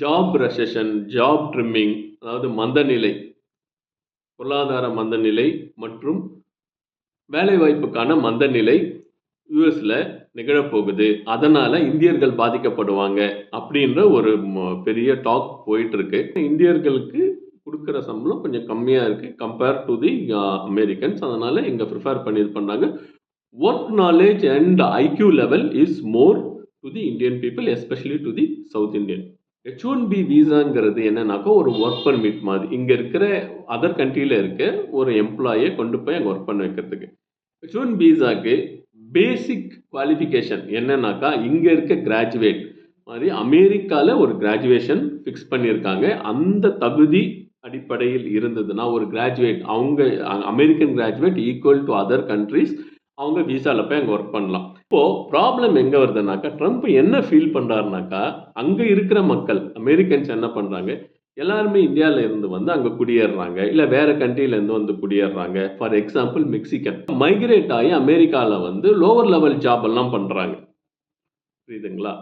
Job recession job trimming அதாவது மந்தநிலை, பொருளாதார மந்தநிலை மற்றும் வேலைவாய்ப்புக்கான மந்தநிலை யுஎஸ்ல நிகழப்போகுது. அதனால் இந்தியர்கள் பாதிக்கப்படுவாங்க. அப்படின்ற ஒரு ம பெரிய டாக் போயிட்டுருக்கு. இந்தியர்களுக்கு கொடுக்குற சம்பளம் கொஞ்சம் கம்மியாக இருக்குது கம்பேர் டு தி அமெரிக்கன்ஸ். அதனால் இங்கே ப்ரிஃபேர் பண்ணி இது பண்றாங்க. Work knowledge and IQ level is more to the Indian people especially to the south Indian. H1B விசாங்கிறது என்னன்னாக்கா ஒரு ஒர்க் பர்மிட் மாதிரி. இங்கே இருக்கிற அதர் கண்ட்ரியில் இருக்க ஒரு எம்ப்ளாயை கொண்டு போய் அங்கே ஒர்க் பண்ண வைக்கிறதுக்கு. ஹெச் ஒன் விசாக்கு பேசிக் குவாலிஃபிகேஷன் என்னன்னாக்கா, இங்கே இருக்க கிராஜுவேட் மாதிரி அமெரிக்காவில் ஒரு கிராஜுவேஷன் ஃபிக்ஸ் பண்ணியிருக்காங்க. அந்த தகுதி அடிப்படையில் இருந்ததுன்னா, ஒரு கிராஜுவேட் அவங்க American graduate equal to other countries அவங்க விசால போய் அங்கே ஒர்க் பண்ணலாம். இப்போ ப்ராப்ளம் எங்க வருதுன்னாக்கா, ட்ரம்ப் என்ன ஃபீல் பண்றாருனாக்கா, அங்க இருக்கிற மக்கள் அமெரிக்கன்ஸ் என்ன பண்றாங்க, எல்லாருமே இந்தியாவில் இருந்து வந்து அங்க குடியேறுறாங்க. இல்ல வேற கண்ட்ரில இருந்து வந்து குடியேறுறாங்க. For example Mexican. மைக்ரேட் ஆகி அமெரிக்கால வந்து லோவர் லெவல் ஜாப் எல்லாம் பண்றாங்க. புரியுதுங்களா?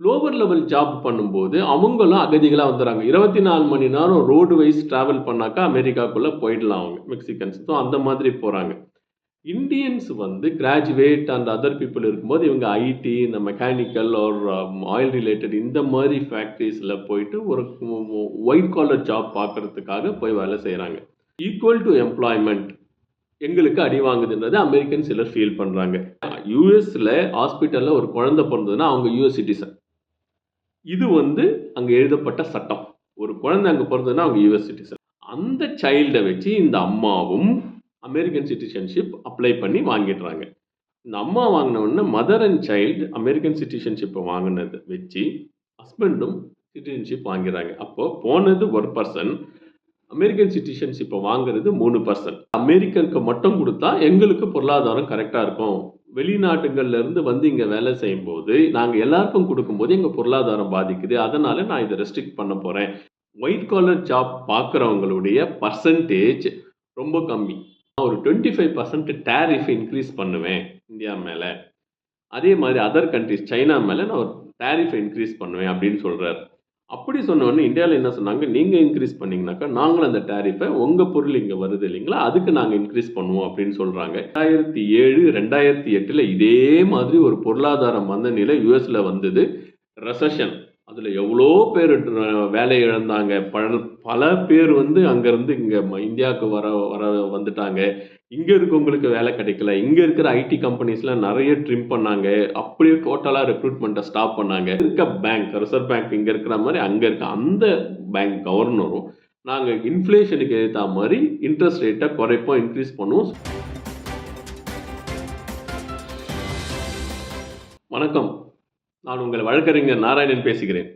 லோவர் லெவல் ஜாப் பண்ணும்போது அவங்களும் அகதிகளா வந்துர்றாங்க. 24 மணி நேரம் ரோடு வைஸ் டிராவல் பண்ணாக்கா அமெரிக்காக்குள்ள போயிடலாம் அவங்க மெக்சிகன்ஸ். ஸோ அந்த மாதிரி போறாங்க. இந்தியன்ஸ் வந்து கிராஜுவேட் அண்ட் அதர் பீப்புள் இருக்கும்போது இவங்க ஐடி, இந்த மெக்கானிக்கல் ஆர் ஆயில் ரிலேட்டட் இந்த மாதிரி ஃபேக்ட்ரிஸில் போயிட்டு ஒரு ஒயிட் காலர் ஜாப் பார்க்குறதுக்காக போய் வேலை செய்கிறாங்க ஈக்குவல் டு எம்ப்ளாய்மெண்ட் எங்களுக்கு அடி வாங்குதுன்றதை அமெரிக்கன் சிலர் ஃபீல் பண்ணுறாங்க யூஎஸில் ஹாஸ்பிட்டலில் ஒரு குழந்தை பிறந்ததுன்னா அவங்க யூஎஸ் சிட்டிசன். இது வந்து அங்கே எழுதப்பட்ட சட்டம். ஒரு குழந்தை அங்கே பிறந்ததுன்னா அவங்க யூஎஸ் சிட்டிசன். அந்த சைல்டை வச்சு இந்த அம்மாவும் அமெரிக்கன் சிட்டிசன்ஷிப் அப்ளை பண்ணி வாங்கிடுறாங்க. இந்த அம்மா வாங்கினவுடனே மதர் அண்ட் சைல்டு அமெரிக்கன் சிட்டிசன்ஷிப்பை வாங்கினது வச்சு ஹஸ்பண்டும் சிட்டிசன்ஷிப் வாங்கிறாங்க. அப்போது போனது ஒரு பர்சன் அமெரிக்கன் சிட்டிசன்ஷிப்பை வாங்குறது மூணு பர்சன்ட் அமெரிக்கனுக்கு மட்டும் கொடுத்தா எங்களுக்கு பொருளாதாரம் கரெக்டாக இருக்கும். வெளிநாட்டுங்கள்லேருந்து வந்து இங்கே வேலை செய்யும்போது, நாங்கள் எல்லாருக்கும் கொடுக்கும்போது எங்கள் பொருளாதாரம் பாதிக்குது. அதனால் நான் இதை ரெஸ்ட்ரிக்ட் பண்ண போகிறேன் ஒயிட் காலர் ஜாப் பார்க்குறவங்களுடைய பர்சன்டேஜ் ரொம்ப கம்மி. நான் ஒரு 25% டாரிஃப் இன்கிரீஸ் பண்ணுவேன் இந்தியா மேலே. அதே மாதிரி அதர் கண்ட்ரிஸ் சைனா மேலே நான் ஒரு டேரிஃபை இன்க்ரீஸ் பண்ணுவேன் அப்படின்னு சொல்கிறார் அப்படி சொன்ன இந்தியாவில் என்ன சொன்னாங்க, நீங்கள் இன்க்ரீஸ் பண்ணிங்கனாக்கா நாங்களும் அந்த டேரிஃபை உங்கள் பொருள் இங்கே வருது இல்லைங்களா, அதுக்கு நாங்கள் இன்க்ரீஸ் பண்ணுவோம் அப்படின்னு சொல்கிறாங்க ரெண்டாயிரத்தி ஏழு ரெண்டாயிரத்தி எட்டில் இதே மாதிரி ஒரு பொருளாதார மந்தநிலை யூஎஸில் வந்தது. ரெசஷன் அதில் எவ்வளோ பேர் வேலையை இழந்தாங்க. பல பல பேர் வந்து அங்கேருந்து இங்கே ம இந்தியாவுக்கு வர வர வந்துட்டாங்க. இங்கே இருக்கவங்களுக்கு வேலை கிடைக்கல. இங்கே இருக்கிற ஐடி கம்பெனிஸ்லாம் நிறைய ட்ரிம் பண்ணாங்க. அப்படியே டோட்டலாக ரெக்ரூட்மெண்ட்டை ஸ்டாப் பண்ணாங்க. இருக்க பேங்க் ரிசர்வ் பேங்க் இங்கே இருக்கிற மாதிரி அங்கே இருக்க அந்த பேங்க் கவர்னரும், நாங்கள் இன்ஃப்ளேஷனுக்கு ஏற்ற மாதிரி இன்ட்ரெஸ்ட் ரேட்டை குறைப்போம், இன்க்ரீஸ் பண்ணுவோம். வணக்கம். நான் உங்கள் வழக்கறிஞர் நாராயணன் பேசுகிறேன்.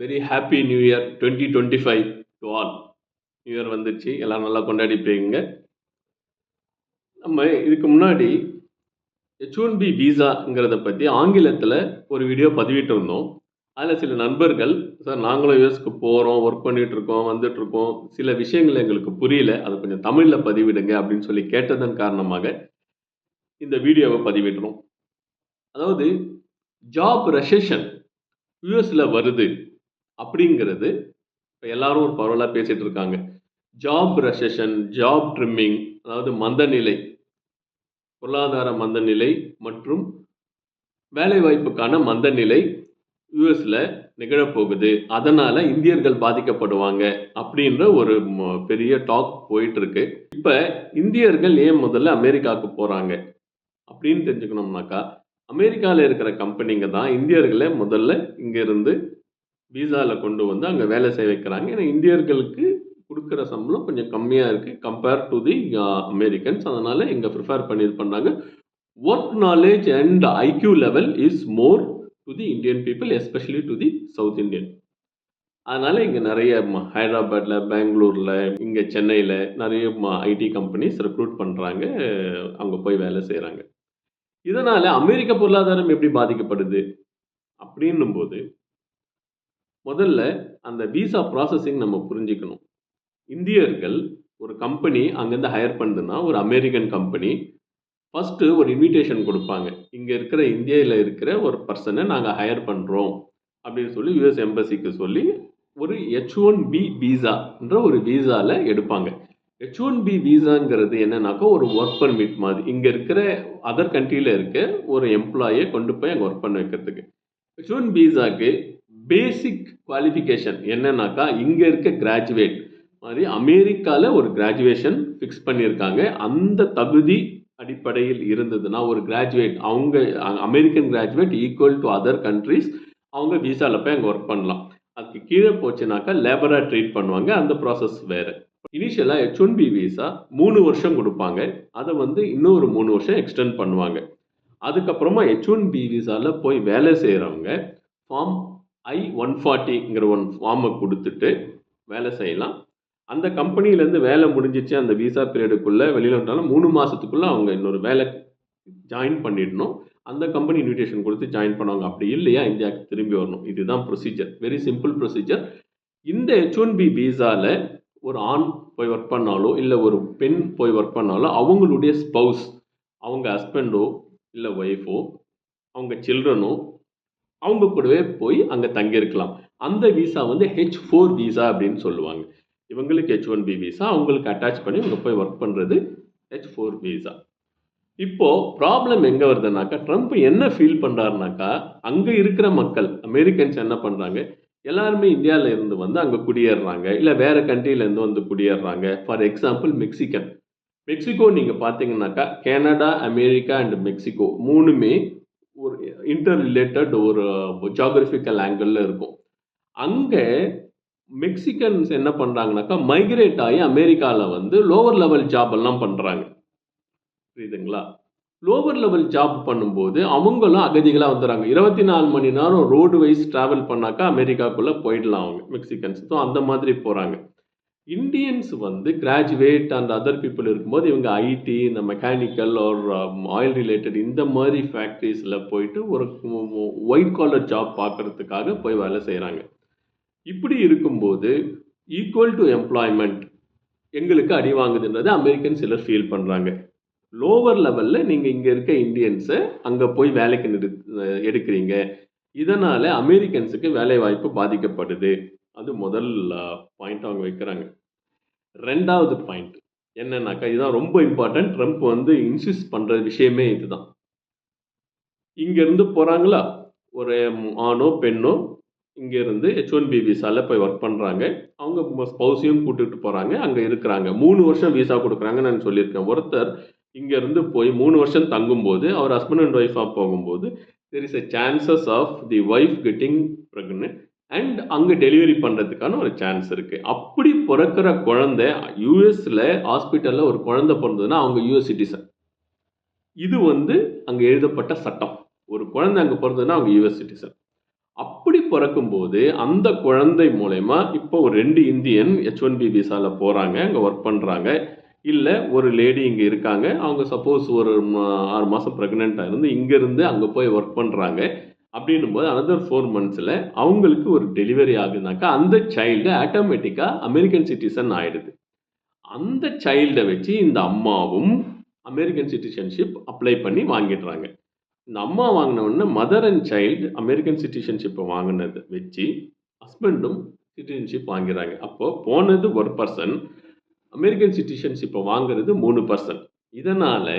Very happy new year twenty twenty five to all. New year வந்துச்சு எல்லாம் நல்லா கொண்டாடிப்பீங்க. நம்ம இதுக்கு முன்னாடி ஹெச் ஒன் பி விசாங்கிறத பற்றி ஆங்கிலத்தில் ஒரு வீடியோ பதிவிட்டிருந்தோம். அதில் சில நண்பர்கள், சார் நாங்களும் யூஎஸ்க்கு போகிறோம் ஒர்க் பண்ணிட்டு இருக்கோம், வந்துட்டு சில விஷயங்கள் எங்களுக்கு புரியல. அதை கொஞ்சம் தமிழில் பதிவிடுங்க அப்படின்னு சொல்லி கேட்டதன் காரணமாக இந்த வீடியோவை பதிவிடுறோம். அதாவது ஜாப் ரெசெஷன் யுஎஸ்ல வருது அப்படிங்கிறது இப்போ எல்லாரும் ஒரு பரவலாக பேசிட்டு இருக்காங்க. ஜாப் ரெசெஷன், ஜாப் ட்ரிம்மிங் அதாவது மந்தநிலை, பொருளாதார மந்தநிலை மற்றும் வேலைவாய்ப்புக்கான மந்தநிலை யூஎஸில் நிகழப்போகுது. அதனால் இந்தியர்கள் பாதிக்கப்படுவாங்க. அப்படின்ற ஒரு பெரிய டாக் போயிட்டுருக்கு. இப்போ இந்தியர்கள் ஏன் முதல்ல அமெரிக்காவுக்கு போகிறாங்க அப்படின்னு தெரிஞ்சுக்கணும்னாக்கா, அமெரிக்கால இருக்கிற கம்பெனிங்க தான் இந்தியர்களை முதல்ல இங்கேருந்து வீசாவில் கொண்டு வந்து அங்கே வேலை செய்ய வைக்கிறாங்க. ஏன்னா இந்தியர்களுக்கு கொடுக்குற சம்பளம் கொஞ்சம் கம்மியாக இருக்குது கம்பேர் டு தி அமெரிக்கன்ஸ். அதனால் இங்கே ப்ரிஃபேர் பண்ணி இது work knowledge and IQ level is more to the Indian people especially to the South Indian. அதனால் இங்கே நிறைய ஹைதராபாத்தில் பெங்களூரில் இங்கே சென்னையில் நிறைய ம ஐடி கம்பெனிஸ் ரெக்ரூட் பண்ணுறாங்க அங்கே போய் வேலை செய்கிறாங்க இதனால அமெரிக்க பொருளாதாரம் எப்படி பாதிக்கப்படுது? அப்படின்னும்போது, முதல்ல அந்த விசா ப்ராசஸிங் நம்ம புரிஞ்சுக்கணும். இந்தியர்கள் ஒரு கம்பெனி அங்கேருந்து ஹையர் பண்ணுதுன்னா, ஒரு அமெரிக்கன் கம்பெனி ஃபஸ்ட்டு ஒரு இன்விடேஷன் கொடுப்பாங்க இங்கே இருக்கிற இந்தியாவில் இருக்கிற ஒரு பர்சனை நாங்கள் ஹையர் பண்ணுறோம் அப்படின்னு சொல்லி யுஎஸ் எம்பசிக்கு சொல்லி ஒரு ஹெச் ஒன் பி விசான்ற ஒரு வீசாவில் எடுப்பாங்க ஹெச் ஒன் பி விசாங்கிறது என்னன்னாக்கா ஒரு ஒர்க் பர்மிட் மாதிரி. இங்கே இருக்கிற அதர் கண்ட்ரியில் இருக்க ஒரு எம்ப்ளாயை கொண்டு போய் அங்கே ஒர்க் பண்ண வைக்கிறதுக்கு. ஹெச் ஒன் விசாக்கு பேசிக் குவாலிஃபிகேஷன் என்னன்னாக்கா இங்கே இருக்க கிராஜுவேட் மாதிரி அமெரிக்காவில் ஒரு கிராஜுவேஷன் ஃபிக்ஸ் பண்ணியிருக்காங்க. அந்த தகுதி அடிப்படையில் இருந்ததுன்னா ஒரு கிராஜுவேட் அவங்க American graduate equal to other countries அவங்க விசாவில் போய் அங்கே ஒர்க் பண்ணலாம். அதுக்கு கீழே போச்சுனாக்கா லேபராக ட்ரீட் பண்ணுவாங்க. அந்த ப்ராசஸ் வேறு. இனிஷியலாக ஹெச் ஒன் பி விசா மூணு வருஷம் கொடுப்பாங்க. அதை வந்து இன்னொரு மூணு வருஷம் எக்ஸ்டெண்ட் பண்ணுவாங்க. அதுக்கப்புறமா ஹெச் ஒன் பி விசாவில் போய் வேலை செய்கிறவங்க ஃபார்ம் ஐ ஒன் ஃபார்ட்டிங்கிற ஒன் ஃபார்மை கொடுத்துட்டு வேலை செய்யலாம். அந்த கம்பெனிலேருந்து வேலை முடிஞ்சிச்சு அந்த விசா பீரியடுக்குள்ளே வெளியில் வந்தாலும் மூணு மாதத்துக்குள்ளே அவங்க இன்னொரு வேலை ஜாயின் பண்ணிடணும். அந்த கம்பெனி இன்விடேஷன் கொடுத்து ஜாயின் பண்ணுவாங்க. அப்படி இல்லையா இந்தியாவுக்கு திரும்பி வரணும். இதுதான் ப்ரொசீஜர் வெரி சிம்பிள் ப்ரொசீஜர் இந்த ஹெச் ஒன் பி விசாவில் ஒரு ஆண் போய் ஒர்க் பண்ணாலோ இல்லை ஒரு பெண் போய் ஒர்க் பண்ணாலோ அவங்களுடைய ஸ்பவுஸ் அவங்க ஹஸ்பண்டோ இல்லை ஒய்ஃபோ அவங்க சில்ட்ரனோ அவங்க கூடவே போய் அங்கே தங்கியிருக்கலாம். அந்த விசா வந்து ஹெச் ஃபோர் விசா அப்படின்னு சொல்லுவாங்க. இவங்களுக்கு ஹெச் ஒன் பி விசா அவங்களுக்கு அட்டாச் பண்ணி இவங்க போய் ஒர்க் பண்ணுறது ஹெச் ஃபோர் விசா இப்போது ப்ராப்ளம் எங்கே வருதுனாக்கா ட்ரம்ப் என்ன ஃபீல் பண்ணுறாருனாக்கா அங்கே இருக்கிற மக்கள் அமெரிக்கன்ஸ் என்ன பண்ணுறாங்க எல்லாருமே இந்தியாவில் இருந்து வந்து அங்கே குடியேறுறாங்க. இல்லை வேறு கண்ட்ரியிலேருந்து வந்து குடியேறுறாங்க. ஃபார் எக்ஸாம்பிள் மெக்சிகன் மெக்சிகோ நீங்கள் பார்த்தீங்கன்னாக்கா கனடா அமெரிக்கா அண்ட் மெக்சிகோ மூணுமே ஒரு இன்டர் ரிலேட்டட் ஒரு ஜாகிரபிக்கல் ஆங்கிளில் இருக்கும். அங்கே மெக்சிகன்ஸ் என்ன பண்ணுறாங்கனாக்கா மைக்ரேட் ஆகி அமெரிக்காவில் வந்து லோவர் லெவல் ஜாப் எல்லாம் பண்ணுறாங்க புரியுதுங்களா? லோவர் லெவல் ஜாப் பண்ணும்போது அவங்களும் அகதிகளாக வந்துடுறாங்க இருபத்தி நாலு மணி நேரம் ரோடு வைஸ் ட்ராவல் பண்ணாக்கா அமெரிக்காக்குள்ளே போயிடலாம் அவங்க மெக்சிகன்ஸ் ஸோ அந்த மாதிரி போகிறாங்க இந்தியன்ஸ் வந்து கிராஜுவேட் அண்ட் அதர் பீப்புள் இருக்கும்போது இவங்க ஐடி இந்த மெக்கானிக்கல் ஆர் ஆயில் ரிலேட்டட் இந்த மாதிரி ஃபேக்ட்ரிஸில் போயிட்டு ஒரு ஒயிட் காலர் ஜாப் பார்க்குறதுக்காக போய் வேலை செய்கிறாங்க இப்படி இருக்கும்போது ஈக்குவல் டு எம்ப்ளாய்மெண்ட் எங்களுக்கு அடி வாங்குதுன்றதை அமெரிக்கன் சிலர் ஃபீல் பண்ணுறாங்க லோவர் லெவலில் நீங்கள் இங்கே இருக்க இந்தியன்ஸை அங்கே போய் வேலைக்கு நிறு எடுக்கிறீங்க. இதனால் அமெரிக்கன்ஸுக்கு வேலை வாய்ப்பு பாதிக்கப்படுது. அது முதல் பாயிண்ட் அவங்க வைக்கிறாங்க. ரெண்டாவது பாயிண்ட் என்னன்னாக்கா இதுதான் ரொம்ப இம்பார்ட்டன்ட் ட்ரம்ப் வந்து இன்சிஸ்ட் பண்ணுற விஷயமே இதுதான். இங்கேருந்து போகிறாங்களா ஒரு ஆணோ பெண்ணோ இங்கேருந்து ஹெச் ஒன் பி விசாவில் போய் ஒர்க் பண்ணுறாங்க அவங்க ஸ்பௌஸையும் கூட்டுகிட்டு போகிறாங்க அங்கே இருக்கிறாங்க. மூணு வருஷம் விசா கொடுக்குறாங்கன்னு நான் சொல்லியிருக்கேன். ஒருத்தர் இங்கேருந்து போய் மூணு வருஷம் தங்கும்போது அவர் ஹஸ்பண்ட் அண்ட் ஒய்ஃபாக போகும்போது there is a chances of the wife getting pregnant and அங்கே டெலிவரி பண்ணுறதுக்கான ஒரு சான்ஸ் இருக்குது அப்படி பிறக்கிற குழந்தை யூஎஸில் ஹாஸ்பிட்டலில் ஒரு குழந்தை பிறந்ததுன்னா அவங்க யூஎஸ் சிட்டிசன் இது வந்து அங்கே எழுதப்பட்ட சட்டம். ஒரு குழந்தை அங்கே பிறந்ததுன்னா அவங்க யூஎஸ் சிட்டிசன் அப்படி பிறக்கும்போது அந்த குழந்தை மூலயமா இப்போ ஒரு ரெண்டு இந்தியன் ஹெச் ஒன் பி விசாவில் போகிறாங்க அங்கே ஒர்க் பண்ணுறாங்க இல்லை ஒரு லேடி இங்கே இருக்காங்க. அவங்க சப்போஸ் ஒரு ஆறு மாதம் ப்ரெக்னெண்ட்டாக இருந்து இங்கேருந்து அங்கே போய் ஒர்க் பண்ணுறாங்க அப்படின்னும் போது அனதர் ஃபோர் மந்த்ஸில் அவங்களுக்கு ஒரு டெலிவரி ஆகுதுனாக்கா அந்த சைல்டு ஆட்டோமேட்டிக்காக அமெரிக்கன் சிட்டிசன் ஆகிடுது அந்த சைல்டை வச்சு இந்த அம்மாவும் அமெரிக்கன் சிட்டிசன்ஷிப் அப்ளை பண்ணி வாங்கிடுறாங்க. இந்த அம்மா வாங்கினவுடனே மதர் அண்ட் சைல்டு அமெரிக்கன் சிட்டிசன்ஷிப்பை வாங்கினதை வச்சு ஹஸ்பண்டும் சிட்டிசன்ஷிப் வாங்கிறாங்க. அப்போது போனது ஒரு பர்சன் அமெரிக்கன் சிட்டிசன்ஷிப்பை வாங்குறது மூணு பர்சன்ட் இதனால்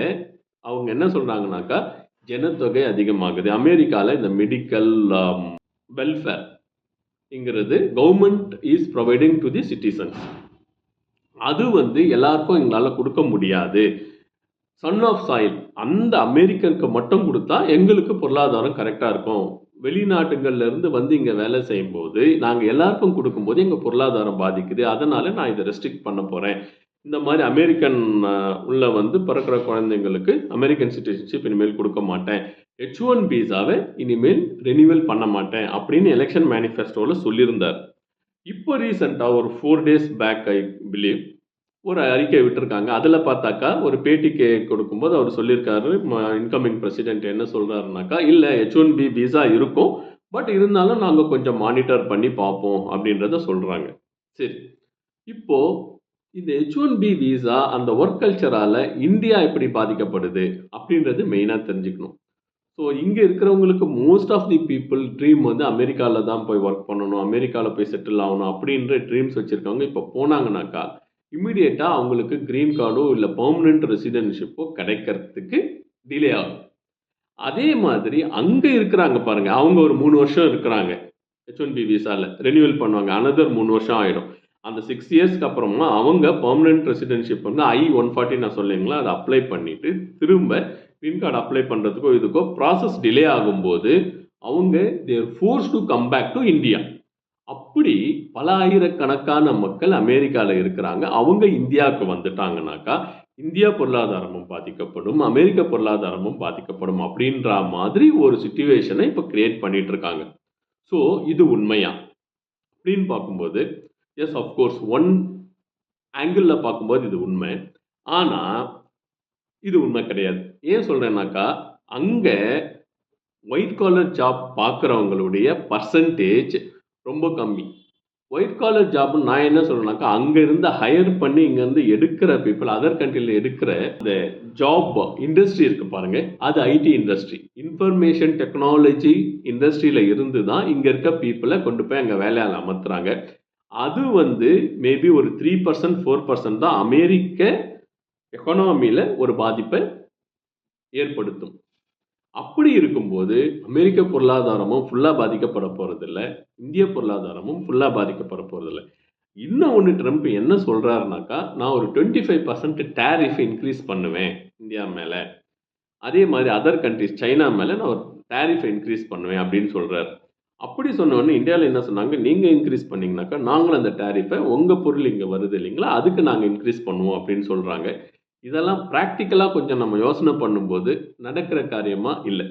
அவங்க என்ன சொல்கிறாங்கனாக்கா ஜனத்தொகை அதிகமாகுது. அமெரிக்காவில் இந்த medical welfare um, இங்கிறது government is providing to the citizens அது வந்து எல்லாருக்கும் எங்களால் கொடுக்க முடியாது. சன் ஆஃப் சாயில் அந்த அமெரிக்கனுக்கு மட்டும் கொடுத்தா எங்களுக்கு பொருளாதாரம் கரெக்டாக இருக்கும். வெளிநாட்டுங்கள்ல இருந்து வந்து இங்கே வேலை செய்யும்போது நாங்கள் எல்லாருக்கும் கொடுக்கும்போது எங்கள் பொருளாதாரம் பாதிக்குது. அதனால் நான் இதை ரெஸ்ட்ரிக்ட் பண்ண போகிறேன் இந்த மாதிரி அமெரிக்கன் உள்ள வந்து பிறக்கிற குழந்தைங்களுக்கு அமெரிக்கன் சிட்டிசன்ஷிப் இனிமேல் கொடுக்க மாட்டேன். ஹெச் ஒன் பீஸாவை இனிமேல் ரெனியூவல் பண்ண மாட்டேன் அப்படின்னு எலெக்ஷன் மேனிஃபெஸ்டோவில் சொல்லியிருந்தார். இப்போ ரீசெண்டாக ஒரு four days back I believe ஒரு அறிக்கை விட்டுருக்காங்க. அதில் பார்த்தாக்கா ஒரு பேட்டிக்கு கொடுக்கும்போது அவர் சொல்லியிருக்காரு இன்கமிங் பிரசிடென்ட் என்ன சொல்கிறாருனாக்கா இல்லை ஹெச் ஒன் பி விசா இருக்கும் பட் இருந்தாலும் நாங்கள் கொஞ்சம் மானிட்டர் பண்ணி பார்ப்போம் அப்படின்றத சொல்கிறாங்க சரி. இப்போது இந்த ஹெச் ஒன் பி விசா அந்த ஒர்க் கல்ச்சரால் இந்தியா எப்படி பாதிக்கப்படுது அப்படின்றது மெயினாக தெரிஞ்சுக்கணும். ஸோ இங்கே இருக்கிறவங்களுக்கு most of the people dream வந்து அமெரிக்காவில் தான் போய் ஒர்க் பண்ணணும் அமெரிக்காவில் போய் செட்டில் ஆகணும் அப்படின்ற ட்ரீம்ஸ் வச்சுருக்கவங்க இப்போ போனாங்கனாக்கா இம்மிடியேட்டாக அவங்களுக்கு க்ரீன் கார்டோ இல்லை பர்மனெண்ட் ரெசிடென்ஷிப்போ கிடைக்கிறதுக்கு டிலே ஆகும். அதே மாதிரி அங்கே இருக்கிறாங்க பாருங்கள் அவங்க ஒரு மூணு வருஷம் இருக்கிறாங்க. ஹெச் ஒன் பி விசாவில் ரெனியூவல் பண்ணுவாங்க அனதர் மூணு வருஷம் ஆகிடும் அந்த சிக்ஸ் இயர்ஸ்க்கு அப்புறமா அவங்க பெர்மனெண்ட் ரெசிடென்ஷிப் வந்து ஐ ஒன் ஃபார்ட்டி நான் சொல்லிங்களா அதை அப்ளை பண்ணிவிட்டு திரும்ப க்ரீன் கார்டு அப்ளை பண்ணுறதுக்கோ இதுக்கோ ப்ராசஸ் டிலே ஆகும்போது அவங்க they're force to come back to India அப்படி பல ஆயிரக்கணக்கான மக்கள் அமெரிக்காவில் இருக்கிறாங்க. அவங்க இந்தியாவுக்கு வந்துட்டாங்கனாக்கா இந்தியா பொருளாதாரமும் பாதிக்கப்படும் அமெரிக்க பொருளாதாரமும் பாதிக்கப்படும் அப்படின்ற மாதிரி ஒரு சுச்சுவேஷனை இப்போ கிரியேட் பண்ணிட்டு இருக்காங்க. ஸோ இது உண்மையா? அப்படின்னு பார்க்கும்போது எஸ் அஃப்கோர்ஸ் ஒன் ஆங்கிளில் பார்க்கும்போது இது உண்மை. ஆனால் இது உண்மை கிடையாது. ஏன் சொல்கிறேன்னாக்கா அங்கே ஒயிட் காலர் ஜாப் பார்க்குறவங்களுடைய பர்சன்டேஜ் ரொம்ப கம்மி. ஒயிட் காலர் ஜாப்னு நான் என்ன சொல்றேன்னாக்கா அங்கேருந்து ஹையர் பண்ணி இங்கேருந்து எடுக்கிற பீப்புள் அதர் கண்ட்ரியில் எடுக்கிற இந்த ஜாப் இண்டஸ்ட்ரி இருக்கு பாருங்க. அது ஐடி இண்டஸ்ட்ரி இன்ஃபர்மேஷன் டெக்னாலஜி இண்டஸ்ட்ரியில் இருந்து தான் இங்கே இருக்க பீப்புளை கொண்டு போய் அங்கே வேலையால் அமர்த்துறாங்க. அது வந்து மேபி ஒரு த்ரீ பர்சன்ட் ஃபோர் பர்சன்ட் தான் அமெரிக்க எக்கனாமியில் ஒரு பாதிப்பை ஏற்படுத்தும். அப்படி இருக்கும்போது அமெரிக்க பொருளாதாரமும் ஃபுல்லாக பாதிக்கப்பட போகிறதில்ல இந்திய பொருளாதாரமும் ஃபுல்லாக பாதிக்கப்பட போகிறதில்ல இன்னும் ஒன்று ட்ரம்ப் என்ன சொல்கிறாருனாக்கா நான் ஒரு twenty five percent tariff increase பண்ணுவேன் இந்தியா மேலே. அதே மாதிரி அதர் கண்ட்ரிஸ் சைனா மேலே நான் ஒரு டேரிஃபை இன்க்ரீஸ் பண்ணுவேன் அப்படின்னு சொல்கிறார் அப்படி சொன்னோடனே இந்தியாவில் என்ன சொன்னாங்க நீங்கள் இன்க்ரீஸ் பண்ணிங்கனாக்கா நாங்களும் அந்த டேரிஃபை உங்கள் பொருள் இங்கே வருது இல்லைங்களா அதுக்கு நாங்கள் இன்க்ரீஸ் பண்ணுவோம் அப்படின்னு சொல்கிறாங்க இதெல்லாம் ப்ராக்டிக்கலாக கொஞ்சம் நம்ம யோசனை பண்ணும்போது நடக்கிற காரியமாக இல்லை.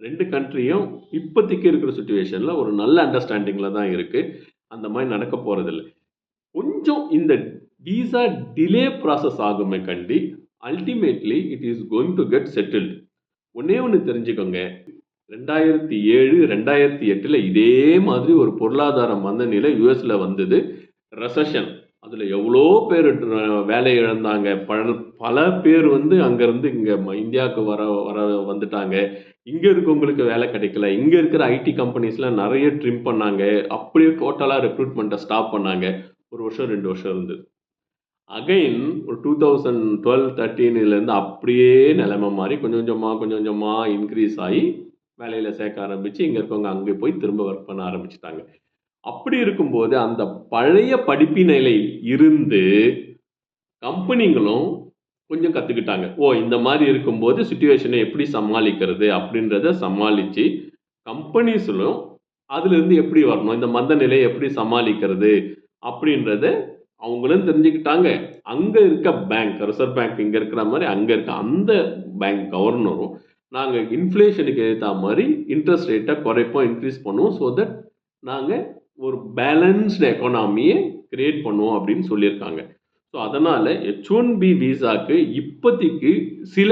ரெண்டு கண்ட்ரியும் இப்போதைக்கு இருக்கிற சுச்சுவேஷனில் ஒரு நல்ல அண்டர்ஸ்டாண்டிங்கில் தான் இருக்குது அந்த மாதிரி நடக்க போகிறதில்ல கொஞ்சம் இந்த வீசா டிலே ப்ராசஸ் ஆகுமே கண்டி ultimately it is going to get settled ஒன்றே ஒன்று தெரிஞ்சுக்கோங்க. ரெண்டாயிரத்தி ஏழு ரெண்டாயிரத்தி எட்டில் இதே மாதிரி ஒரு பொருளாதார மந்த நிலை யூஎஸில் வந்தது. ரெசஷன் அதில் எவ்வளோ பேர் வேலையை இழந்தாங்க. பல பல பேர் வந்து அங்கேருந்து இங்கே இந்தியாவுக்கு வர வர வந்துட்டாங்க. இங்கே இருக்கவங்களுக்கு வேலை கிடைக்கல. இங்கே இருக்கிற ஐடி கம்பெனிஸ்லாம் நிறைய ட்ரிம் பண்ணாங்க. அப்படியே டோட்டலாக ரெக்ரூட்மெண்ட்டை ஸ்டாப் பண்ணாங்க. ஒரு வருஷம் ரெண்டு வருஷம் இருந்தது. அகைன் ஒரு டூ தௌசண்ட் டுவெல் தேர்ட்டீன்லேருந்து அப்படியே நிலைமை மாறி கொஞ்சம் கொஞ்சமாக கொஞ்சம் கொஞ்சமாக இன்க்ரீஸ் ஆகி வேலையில் சேர்க்க ஆரம்பித்து இங்கே இருக்கவங்க அங்கே போய் திரும்ப ஒர்க் பண்ண ஆரம்பிச்சிட்டாங்க. அப்படி இருக்கும்போது அந்த பழைய படிப்பினையில் இருந்து கம்பெனிங்களும் கொஞ்சம் கற்றுக்கிட்டாங்க ஓ இந்த மாதிரி இருக்கும்போது சுச்சுவேஷனை எப்படி சமாளிக்கிறது அப்படின்றத சமாளித்து கம்பெனிஸிலும் அதுலேருந்து எப்படி வரணும் இந்த மந்த நிலையை எப்படி சமாளிக்கிறது அப்படின்றத அவங்களும் தெரிஞ்சுக்கிட்டாங்க. அங்கே இருக்க பேங்க் ரிசர்வ் பேங்க் இங்கே இருக்கிற மாதிரி அங்கே இருக்க அந்த பேங்க் கவர்னரும் நாங்கள் இன்ஃப்ளேஷனுக்கு ஏற்ற மாதிரி இன்ட்ரெஸ்ட் ரேட்டை குறைப்போம் இன்க்ரீஸ் பண்ணுவோம் ஸோ தட் நாங்கள் ஒரு பேலன்ஸ்டு எக்கனாமியை கிரியேட் பண்ணுவோம் அப்படின்னு சொல்லியிருக்காங்க. ஸோ அதனால் ஹெச் ஒன் பி விசாக்கு இப்போதைக்கு சில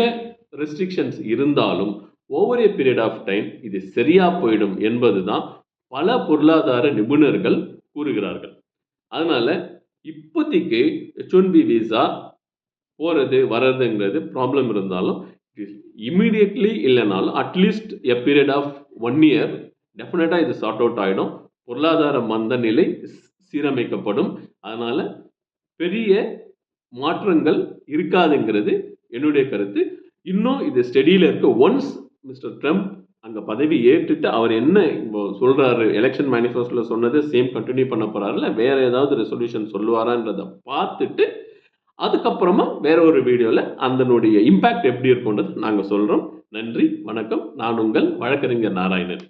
ரெஸ்ட்ரிக்ஷன்ஸ் இருந்தாலும் over a period of time இது சரியாக போயிடும் என்பது தான் பல பொருளாதார நிபுணர்கள் கூறுகிறார்கள். அதனால் இப்போதைக்கு ஹெச் ஒன் பி விசா போகிறது வர்றதுங்கிறது ப்ராப்ளம் இருந்தாலும் இமீடியட்லி இல்லைனாலும் at least a period of one year டெஃபினட்டாக இது சார்ட் அவுட் ஆகிடும் பொருளாதார மந்த நிலை சீரமைக்கப்படும். அதனால் பெரிய மாற்றங்கள் இருக்காதுங்கிறது என்னுடைய கருத்து. இன்னும் இது ஸ்டெடியில் இருக்க ஒன்ஸ் மிஸ்டர் ட்ரம்ப் அங்கே பதவி ஏற்றுட்டு அவர் என்ன சொல்கிறாரு எலெக்ஷன் மேனிஃபெஸ்டோவில் சொன்னது சேம் கண்டினியூ பண்ண போகிறாரு இல்லை வேறு ஏதாவது ரெசல்யூஷன் சொல்லுவாரான்றதை பார்த்துட்டு அதுக்கப்புறமா வேற ஒரு வீடியோவில் அதனுடைய இம்பேக்ட் எப்படி இருக்கும்ன்றது நாங்கள் சொல்கிறோம் நன்றி வணக்கம். நான் உங்கள் வழக்கறிஞர் நாராயணன்.